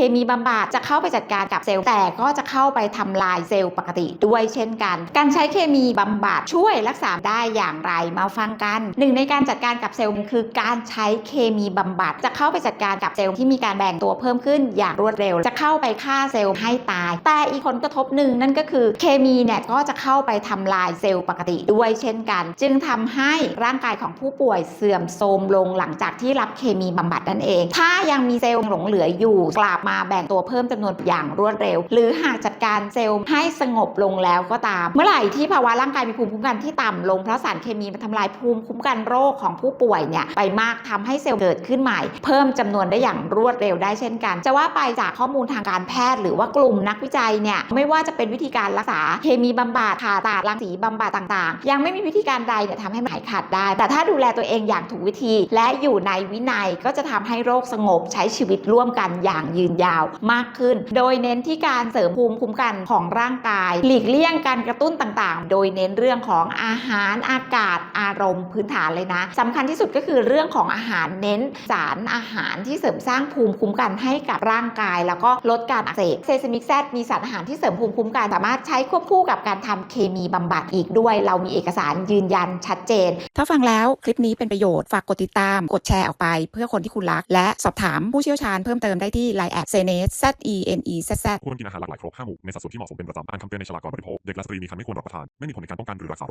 คมีบำบัดจะเข้าไปจัดการกับเซลล์แต่ก็จะเข้าไปทำลายเซลล์ปกติด้วยเช่นกัน การใช้เคมีบำบัดช่วยรักษาได้อย่างไรมาฟังกันหนึ่งในการจัดการกับเซลล์คือการใช้เคมีบำบัดจะเข้าไปจัดการกับเซลล์ที่มีการแบ่งตัวเพิ่มขึ้นอย่างรวดเร็ว จะเข้าไปฆ่าเซลล์ให้ตาย แต่อีกผลกระทบหนึ่งนั่นก็คือเคมีเนี่ยก็จะเข้าไปทำลายเซลล์ปกติด้วยเช่นกัน จึงทำให้ร่างกายของผู้ป่วยเสื่อมโทรมลงหลังจากที่รับเคมีบำบัดนั่นเอง ถ้ายังมีเซลล์หลงเหลืออยู่กลับมาแบ่งตัวเพิ่มจำนวนอย่างรวดเร็ว หรือหากจัดการเซลล์ให้สงบลงแล้วก็ตาม เมื่อไหร่ที่ภาวะร่างกายมีภูมิคุ้มกันที่ต่ำลงเพราะสารเคมีมันทำลายภูมิคุ้มกันโรคของผู้ป่วยเนี่ยไปมากทำให้เซลล์เกิดขึ้นใหม่ เพิ่มจำนวนได้อย่างรวดเร็วได้เช่นกัน จะว่าไปจากข้อมูลทางการแพทย์ หรือว่ากลุ่มนักวิจัยเนี่ยไม่ว่าจะเป็นวิธีการรักษาเคมีบำบัดผ่าตัดรังสีบำบัดต่างๆ ยังไม่มีวิธีการใดเนี่ยทำให้หายขาดได้ แต่ถ้าดูแลตัวเองอย่างถูกวิธี และอยู่ในวินัยก็จะทำให้โรคสงบใช้ชีวิตร่วมกันอย่างยืนยาวมากขึ้น โดยเน้นที่การเสริมภูมิคุ้มกันของร่างกาย หลีกเลี่ยงการกระตุ้นต่างๆ โดยเน้นเรื่องของอาหารอากาศอารมณ์พื้นฐานเลยนะสำคัญที่สุดก็คือเรื่องของอาหารเน้นสารอาหารที่เสริมสร้างภูมิคุ้มกันให้กับร่างกาย แล้วก็ลดการอักเสบเซซามิกแซดมีสารอาหารที่เสริมภูมิคุ้มกันสามารถใช้ควบคู่กับการทำเคมีบำบัดอีกด้วย เรามีเอกสารยืนยันชัดเจน ถ้าฟังแล้วคลิปนี้เป็นประโยชน์ฝากกดติดตาม กดแชร์ออกไป เพื่อคนที่คุณรัก และสอบถามผู้เชี่ยวชาญเพิ่มเติมได้ที่ Line แอดเซเนส Z E N E Z Z ควรกินอาหารหลากหลายครบห้าหมู่ในสัดส่วนที่เหมาะสมเป็นประจำอ่านคำเตือนในฉลากก่อนบริโภค เด็กและสตรีมีครรภ์ไม่ควรรับประทาน ไม่มีผลในการป้องกันหรือรักษา